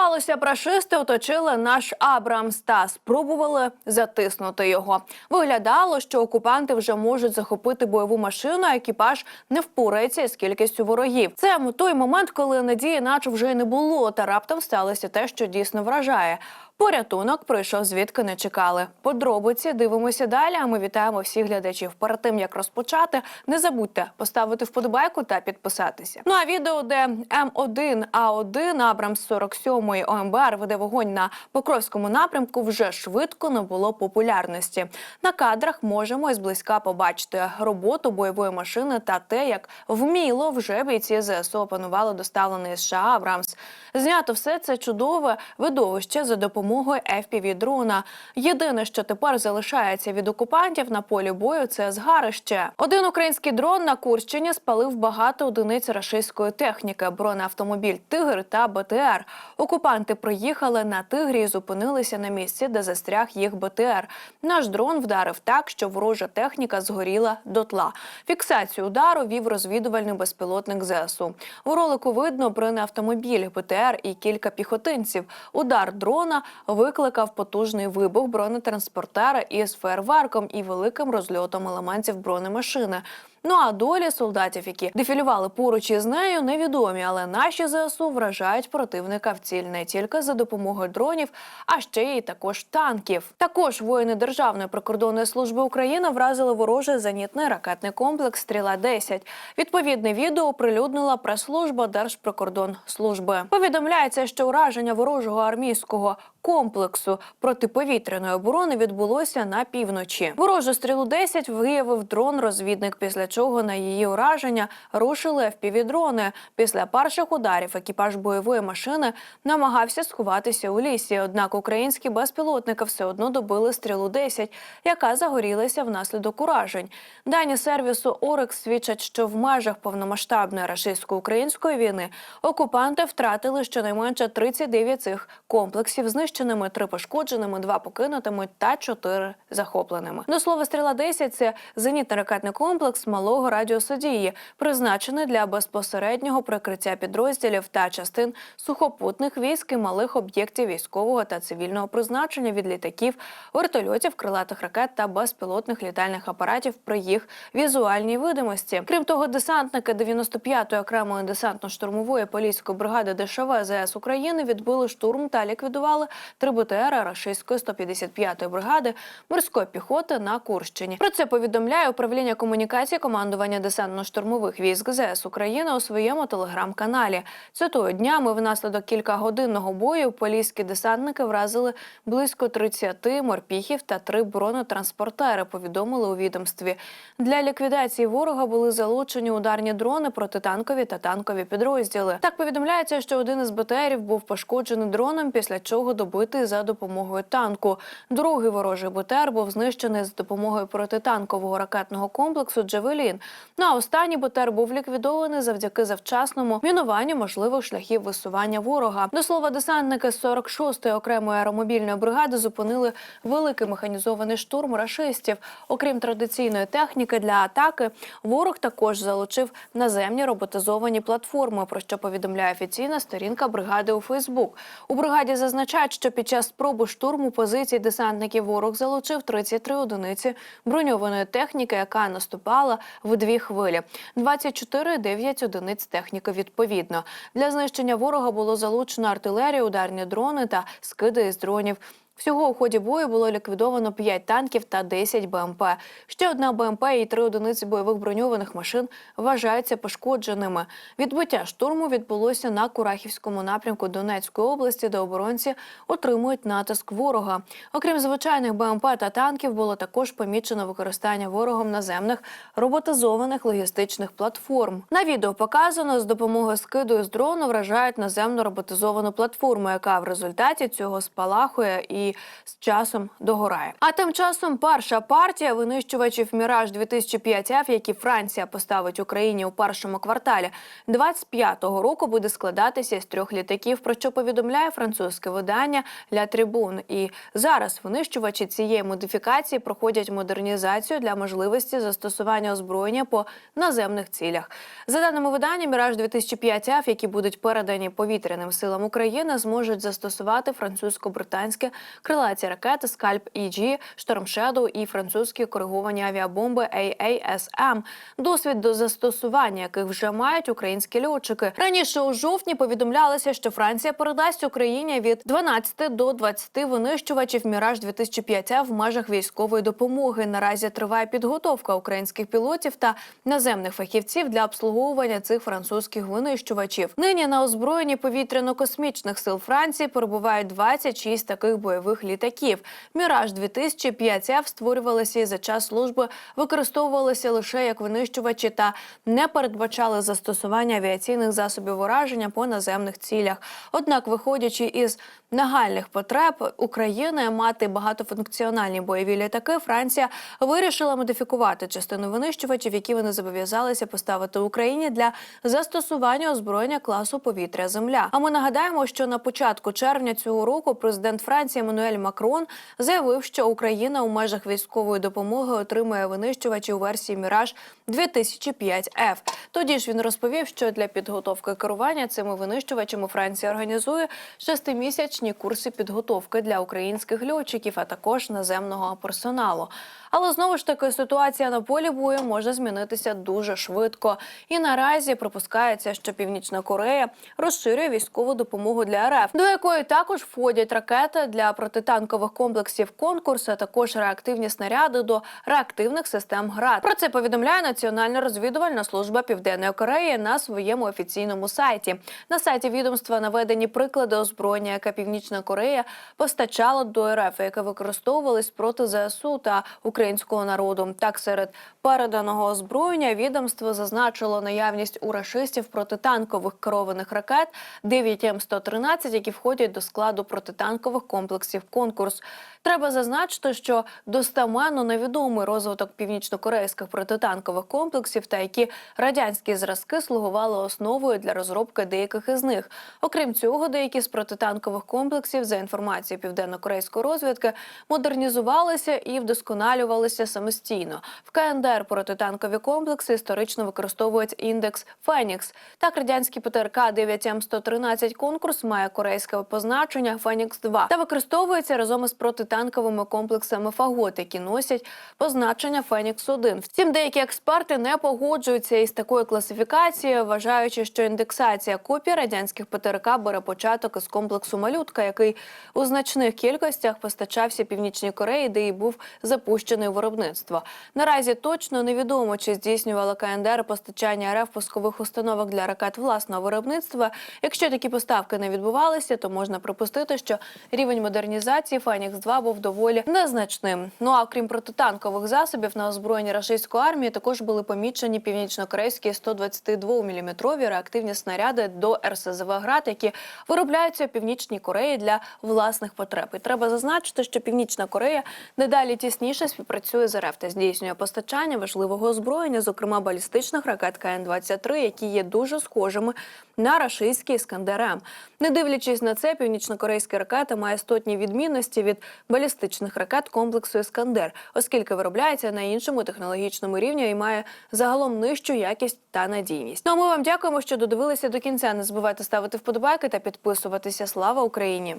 Здавалося, прашисти оточили наш Абрамс та спробували затиснути його. Виглядало, що окупанти вже можуть захопити бойову машину, а екіпаж не впорається з кількістю ворогів. Це той момент, коли надії, наче вже й не було, та раптом сталося те, що дійсно вражає. Порятунок прийшов звідки не чекали. Подробиці дивимося далі. А ми вітаємо всіх глядачів. Перед тим як розпочати, не забудьте поставити вподобайку та підписатися. Ну а відео, де М1 А1 Абрамс 47 ОМБР веде вогонь на Покровському напрямку, вже швидко набуло популярності. На кадрах можемо зблизька побачити роботу бойової машини та те, як вміло вже бійці ЗСУ опанували доставлений США Абрамс. Знято все це чудове видовище за допомогою FPV-дрона. Єдине, що тепер залишається від окупантів на полі бою, це згарище. Один український дрон на Курщині спалив багато одиниць рашистської техніки, бронеавтомобіль Тигр та БТР. Окупанти приїхали на тигрі і зупинилися на місці, де застряг їх БТР. Наш дрон вдарив так, що ворожа техніка згоріла дотла. Фіксацію удару вів розвідувальний безпілотник ЗСУ. У ролику видно бронеавтомобіль, БТР і кілька піхотинців. Удар дрона викликав потужний вибух бронетранспортера із фейерверком і великим розльотом елементів бронемашини. Ну а долі солдатів, які дефілювали поруч із нею, невідомі, але наші ЗСУ вражають противника в ціль не тільки за допомогою дронів, а ще й також танків. Також воїни Державної прикордонної служби України вразили ворожий зенітний ракетний комплекс Стріла 10 Відповідне відео оприлюднила прес-служба Держприкордонслужби. Повідомляється, що ураження ворожого армійського комплексу протиповітряної оборони відбулося на півночі. Ворожу стрілу 10 виявив дрон-розвідник, після чого на її ураження рушили FPV-дрони. Після перших ударів екіпаж бойової машини намагався сховатися у лісі. Однак українські безпілотники все одно добили стрілу 10, яка загорілася внаслідок уражень. Дані сервісу Орекс свідчать, що в межах повномасштабної рашистсько-української війни окупанти втратили щонайменше 39 цих комплексів, знищеними, три пошкодженими, два покинутими та чотири захопленими. До слова, стріла 10 – це зенітно-ракетний комплекс малого радіосудії, призначений для безпосереднього прикриття підрозділів та частин сухопутних військ і малих об'єктів військового та цивільного призначення від літаків, вертольотів, крилатих ракет та безпілотних літальних апаратів при їх візуальній видимості. Крім того, десантники 95-ї окремої десантно-штурмової поліської бригади ДШВ ЗС України відбили штурм та ліквідували три БТР рашистської 155-ї бригади морської піхоти на Курщині. Про це повідомляє управління комунікації командування десантно-штурмових військ ЗС України у своєму телеграм-каналі. Цитую, днями внаслідок кількагодинного бою поліські десантники вразили близько 30 морпіхів та три бронетранспортери. Повідомили у відомстві. Для ліквідації ворога були залучені ударні дрони, протитанкові та танкові підрозділи. Так повідомляється, що один із БТРів був пошкоджений дроном, після чого добитий за допомогою танку. Другий ворожий БТР був знищений з допомогою протитанкового ракетного комплексу Джевелін. Ну а останній БТР був ліквідований завдяки завчасному мінуванню можливих шляхів висування ворога. До слова, десантники з 46-ї окремої аеромобільної бригади зупинили великий механізований штурм рашистів. Окрім традиційної техніки для атаки, ворог також залучив наземні роботизовані платформи, про що повідомляє офіційна сторінка бригади у Фейсбук. У бригаді зазначають, що під час спроби штурму позицій десантників ворог залучив 33 одиниці броньованої техніки, яка наступала в дві хвилі. 24 – 9 одиниць техніки відповідно. Для знищення ворога було залучено артилерію, ударні дрони та скиди із дронів. Всього у ході бою було ліквідовано 5 танків та 10 БМП. Ще одна БМП і три одиниці бойових броньованих машин вважаються пошкодженими. Відбиття штурму відбулося на Курахівському напрямку Донецької області, де оборонці отримують натиск ворога. Окрім звичайних БМП та танків, було також помічено використання ворогом наземних роботизованих логістичних платформ. На відео показано з допомогою скиду з дрону вражають наземну роботизовану платформу, яка в результаті цього спалахує і і з часом догорає. А тим часом перша партія винищувачів Міраж 2005 f які Франція поставить Україні у першому кварталі 25-го року, буде складатися з трьох літаків. Про що повідомляє французьке видання Ля Трибун. І зараз винищувачі цієї модифікації проходять модернізацію для можливості застосування озброєння по наземних цілях. За даними видання, Міраж 2005 f які будуть передані повітряним силам України, зможуть застосувати французько-британські крилаті ракети Скальп EG, Шторм Shadow і французькі кориговані авіабомби AASM, досвід до застосування яких вже мають українські льотчики. Раніше у жовтні повідомлялося, що Франція передасть Україні від 12 до 20 винищувачів Міраж 2005 в межах військової допомоги. Наразі триває підготовка українських пілотів та наземних фахівців для обслуговування цих французьких винищувачів. Нині на озброєнні повітряно-космічних сил Франції перебувають 26 таких бойових літаків. Міраж 2005 f створювалися і за час служби використовувалися лише як винищувачі та не передбачали застосування авіаційних засобів ураження по наземних цілях. Однак, виходячи із нагальних потреб України мати багатофункціональні бойові літаки, Франція вирішила модифікувати частину винищувачів, які вони зобов'язалися поставити Україні для застосування озброєння класу повітря Земля. А ми нагадаємо, що на початку червня цього року президент Франції Еммануель Макрон заявив, що Україна у межах військової допомоги отримує винищувачі у версії Міраж 2005 f Тоді ж він розповів, що для підготовки керування цими винищувачами Франція організує шестимісячні курси підготовки для українських льотчиків, а також наземного персоналу. Але знову ж таки ситуація на полі бою може змінитися дуже швидко. І наразі припускається, що Північна Корея розширює військову допомогу для РФ, до якої також входять ракети для протитанкових комплексів конкурс, а також реактивні снаряди до реактивних систем ГРАД. Про це повідомляє Національна розвідувальна служба Південної Кореї на своєму офіційному сайті. На сайті відомства наведені приклади озброєння, яке Північна Корея постачала до РФ, яке використовувались проти ЗСУ та українського народу. Так, серед переданого озброєння відомство зазначило наявність у рашистів протитанкових керованих ракет 9 М113, які входять до складу протитанкових комплексів конкурс. Треба зазначити, що достаменно невідомий розвиток північнокорейських протитанкових комплексів та які радянські зразки слугували основою для розробки деяких із них. Окрім цього, деякі з протитанкових комплексів, за інформацією південно-корейської розвідки, модернізувалися і вдосконалювалися самостійно. В КНДР протитанкові комплекси історично використовують індекс Фенікс. Так, радянський ПТРК 9 м 113 конкурс має корейське позначення Фенікс 2 та використовується разом із протитанковими комплексами Фагот, які носять позначення Фенікс 1 Втім, деякі експерти не погоджуються із такою класифікацією, вважаючи, що індексація копій радянських ПТРК бере початок із комплексу малютка, який у значних кількостях постачався Північній Кореї, де і був запущений у виробництво. Наразі точно невідомо, чи здійснювала КНДР постачання РФ пускових установок для ракет власного виробництва. Якщо такі поставки не відбувалися, то можна припустити, що рівень модернізації Фенікс 2 був доволі незначним. Ну а крім протитанкових засобів на озброєнні рашистської армії, також були помічені північно-корейські 122-мм реактивні снаряди до РСЗВ «Град», які виробляються у північній Кореї для власних потреб. І треба зазначити, що Північна Корея дедалі тісніше співпрацює з РФ та здійснює постачання важливого озброєння, зокрема балістичних ракет КН-23, які є дуже схожими на рашистські «Іскандер-М». Не дивлячись на це, північно-корейська ракета має стотні відмінності від балістичних ракет комплексу Іскандер, оскільки виробляється на іншому технологічному рівні і має загалом нижчу якість та надійність. Ну а ми вам дякуємо, що додивилися до кінця. Не забувайте ставити вподобайки та підписуватися. Слава Україні!